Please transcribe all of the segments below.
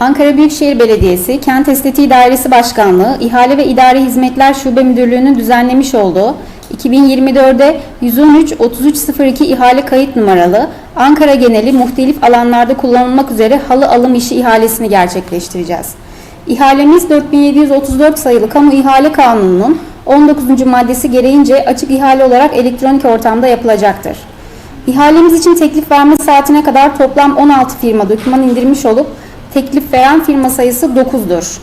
Ankara Büyükşehir Belediyesi Kent Estetiği Dairesi Başkanlığı İhale ve İdari Hizmetler Şube Müdürlüğü'nün düzenlemiş olduğu 2024'de 113 3302 ihale kayıt numaralı Ankara geneli muhtelif alanlarda kullanılmak üzere halı alım işi ihalesini gerçekleştireceğiz. İhalemiz 4734 sayılı Kamu İhale Kanunu'nun 19. maddesi gereğince açık ihale olarak elektronik ortamda yapılacaktır. İhalemiz için teklif verme saatine kadar toplam 16 firma doküman indirmiş olup teklif veren firma sayısı 9'dur.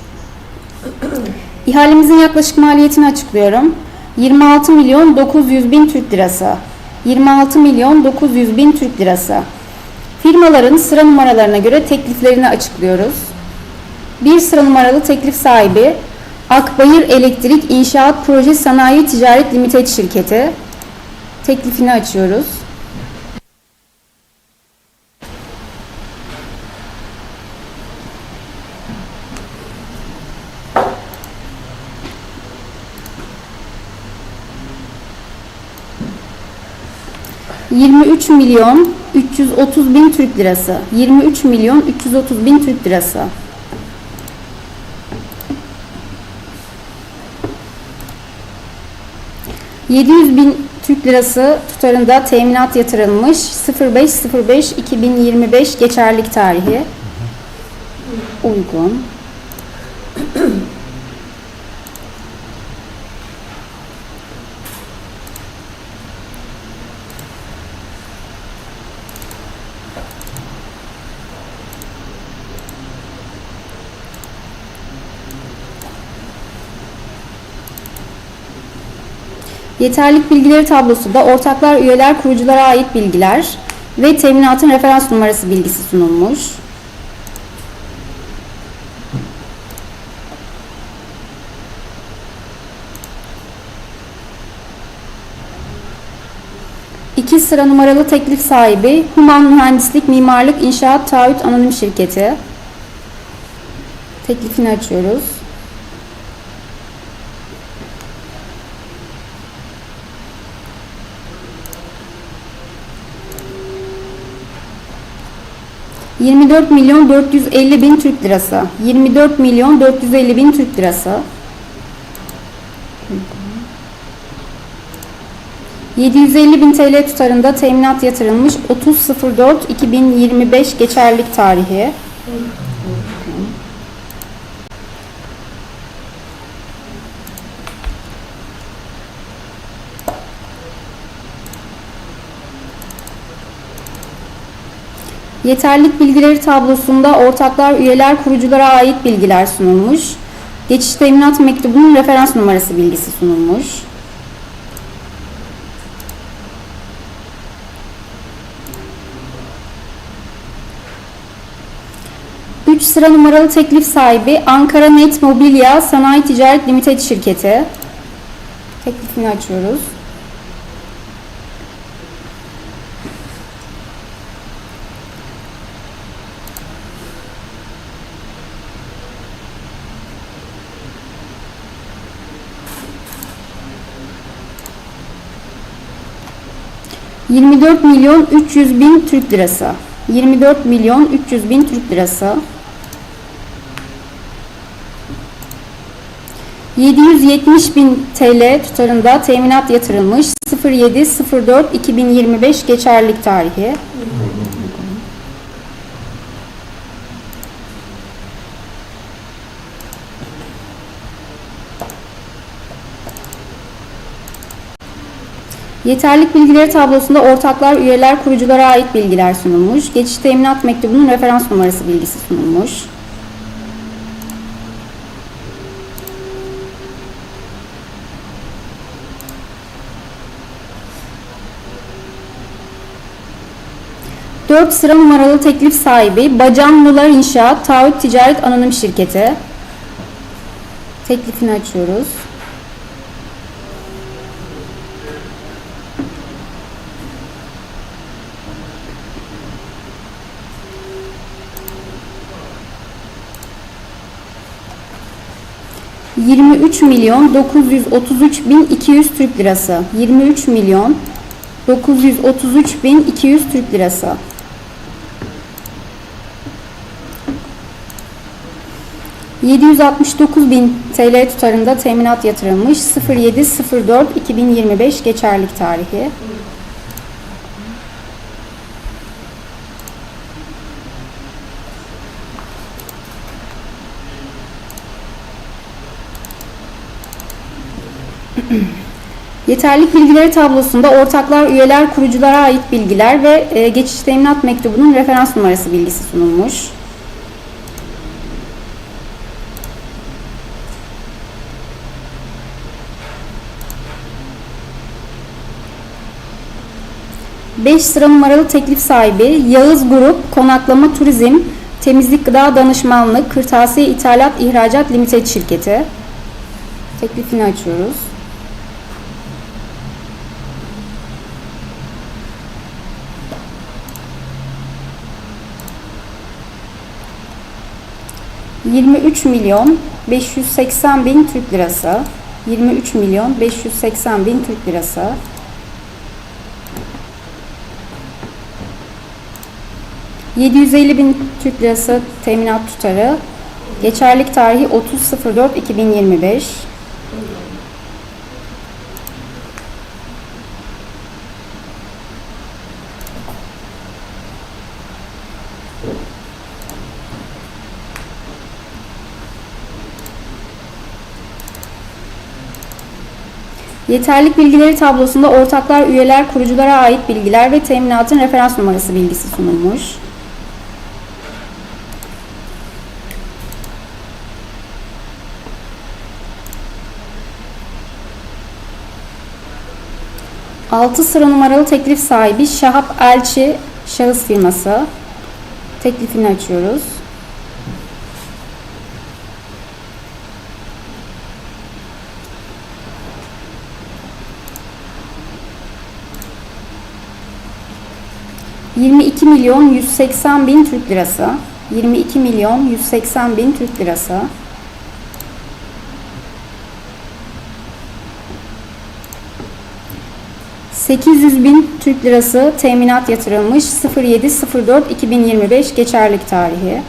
İhalemizin yaklaşık maliyetini açıklıyorum. 26 milyon 900 bin Türk lirası. 26 milyon 900 bin Türk lirası. Firmaların sıra numaralarına göre tekliflerini açıklıyoruz. Bir sıra numaralı teklif sahibi Akbayır Elektrik İnşaat Proje Sanayi Ticaret Limited şirketi. Teklifini açıyoruz. ...23 milyon 330 bin Türk lirası. 23 milyon 330 bin Türk lirası. ...700 bin Türk lirası tutarında teminat yatırılmış... ...05.05.2025 geçerlik tarihi... ...uygun... Yeterlik bilgileri tablosu da ortaklar, üyeler, kuruculara ait bilgiler ve teminatın referans numarası bilgisi sunulmuş. İki sıra numaralı teklif sahibi Human Mühendislik Mimarlık İnşaat Taahhüt Anonim Şirketi. Teklifini açıyoruz. ...24 milyon 450 bin Türk lirası. 24 milyon 450 bin Türk lirası. 750 bin TL tutarında teminat yatırılmış 30.04.2025 geçerlik tarihi. Yeterlik bilgileri tablosunda ortaklar, üyeler, kuruculara ait bilgiler sunulmuş. Geçiş teminat mektubunun referans numarası bilgisi sunulmuş. Üç sıra numaralı teklif sahibi Ankara Net Mobilya Sanayi Ticaret Limited şirketi. Teklifini açıyoruz. ...24 milyon 300 bin Türk lirası. 24 milyon 300 bin Türk lirası. 770 bin TL tutarında teminat yatırılmış 07.04.2025 geçerlilik tarihi. Yeterlik bilgileri tablosunda ortaklar, üyeler, kuruculara ait bilgiler sunulmuş. Geçiş teminat mektubunun referans numarası bilgisi sunulmuş. Dört sıra numaralı teklif sahibi Bacanlılar İnşaat Taahhüt Ticaret Anonim Şirketi. Teklifini açıyoruz. ...23 milyon 933 bin 200 Türk lirası. 23 milyon 933 bin 200 Türk lirası. 769 bin TL tutarında teminat yatırılmış. 07.04.2025 geçerlik tarihi. Yeterlik bilgileri tablosunda ortaklar, üyeler, kuruculara ait bilgiler ve e, geçiş teminat mektubunun referans numarası bilgisi sunulmuş. Beş sıra numaralı teklif sahibi Yağız Grup Konaklama Turizm Temizlik Gıda Danışmanlık Kırtasiye İthalat İhracat Limited Şirketi. Teklifini açıyoruz. ...23 milyon 580 bin Türk lirası. 23 milyon 580 bin Türk lirası. ...750 bin Türk lirası teminat tutarı. Geçerlik tarihi 30.04.2025. Yeterlik bilgileri tablosunda ortaklar, üyeler, kuruculara ait bilgiler ve teminatın referans numarası bilgisi sunulmuş. Altı sıra numaralı teklif sahibi Şahap Elçi şahıs firması. Teklifini açıyoruz. ...22 milyon 180 bin Türk lirası. 22 milyon 180 bin Türk lirası. ...800 bin Türk lirası teminat yatırılmış... ...07.04.2025 geçerlik tarihi.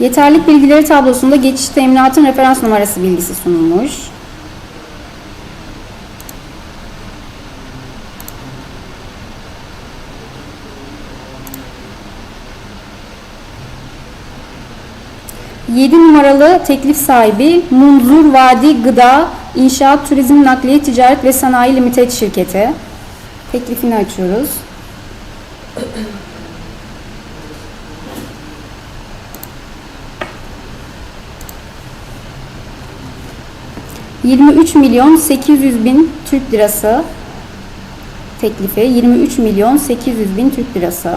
Yeterlik bilgileri tablosunda geçiş teminatın referans numarası bilgisi sunulmuş. Yedi numaralı teklif sahibi Munzur Vadi Gıda İnşaat Turizm Nakliye Ticaret ve Sanayi Limited şirketi. Teklifini açıyoruz. 23 milyon 800 bin Türk lirası teklifi 23 milyon 800 bin Türk lirası.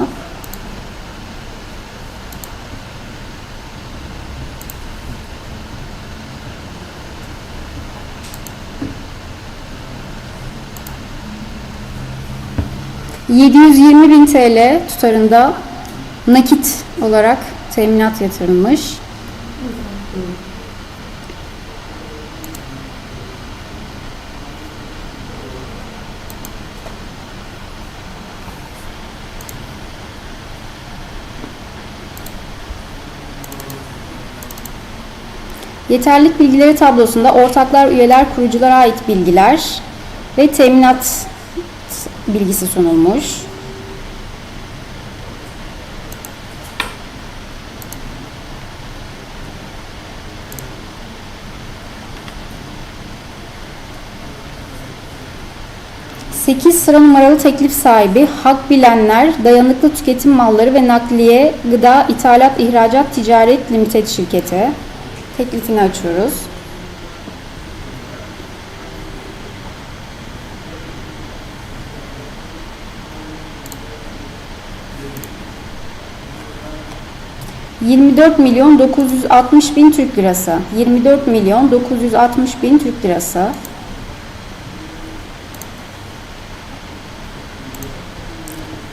...720 bin TL tutarında nakit olarak teminat yatırılmış. Yeterlik bilgileri tablosunda ortaklar, üyeler, kuruculara ait bilgiler ve teminat bilgisi sunulmuş. Sekiz sıra numaralı teklif sahibi Hak Bilenler Dayanıklı Tüketim Malları ve Nakliye Gıda İthalat İhracat Ticaret Limited şirketi. Teklifini açıyoruz. ...24 milyon 960 bin Türk lirası. 24 milyon 960 bin Türk lirası.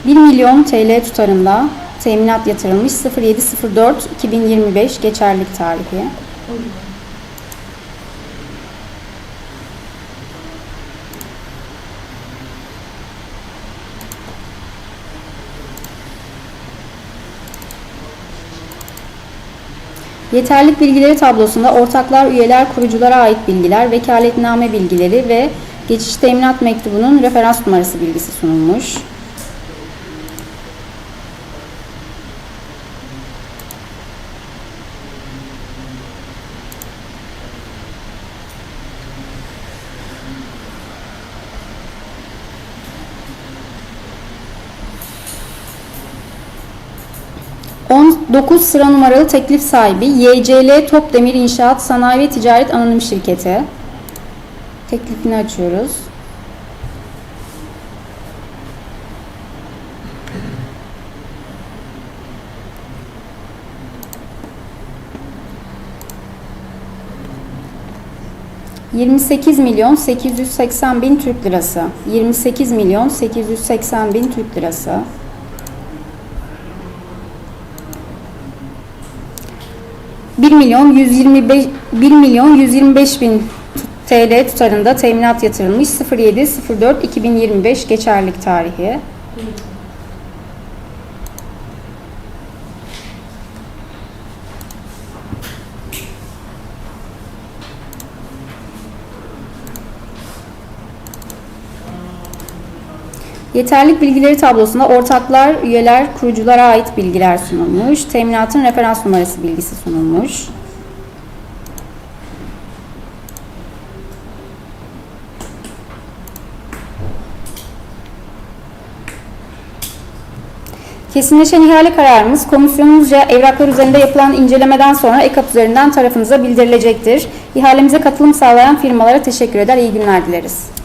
...1 milyon TL tutarında teminat yatırılmış 07.04.2025 geçerlik tarihi koyuyor. Yeterlik bilgileri tablosunda ortaklar, üyeler, kuruculara ait bilgiler, vekaletname bilgileri ve geçiş teminat mektubunun referans numarası bilgisi sunulmuş. On 9 sıra numaralı teklif sahibi YCL Topdemir İnşaat Sanayi ve Ticaret Anonim Şirketi. Teklifini açıyoruz. ...28 milyon 880 bin Türk lirası. 28 milyon 880 bin Türk lirası. 1 milyon 125 1 milyon 125 bin TL tutarında teminat yatırılmış 07 04 2025 geçerlik tarihi. Yeterlik bilgileri tablosunda ortaklar, üyeler, kuruculara ait bilgiler sunulmuş. Teminatın referans numarası bilgisi sunulmuş. Kesinleşen ihale kararımız komisyonumuzca evraklar üzerinde yapılan incelemeden sonra EKAP üzerinden tarafınıza bildirilecektir. İhalemize katılım sağlayan firmalara teşekkür eder, iyi günler dileriz.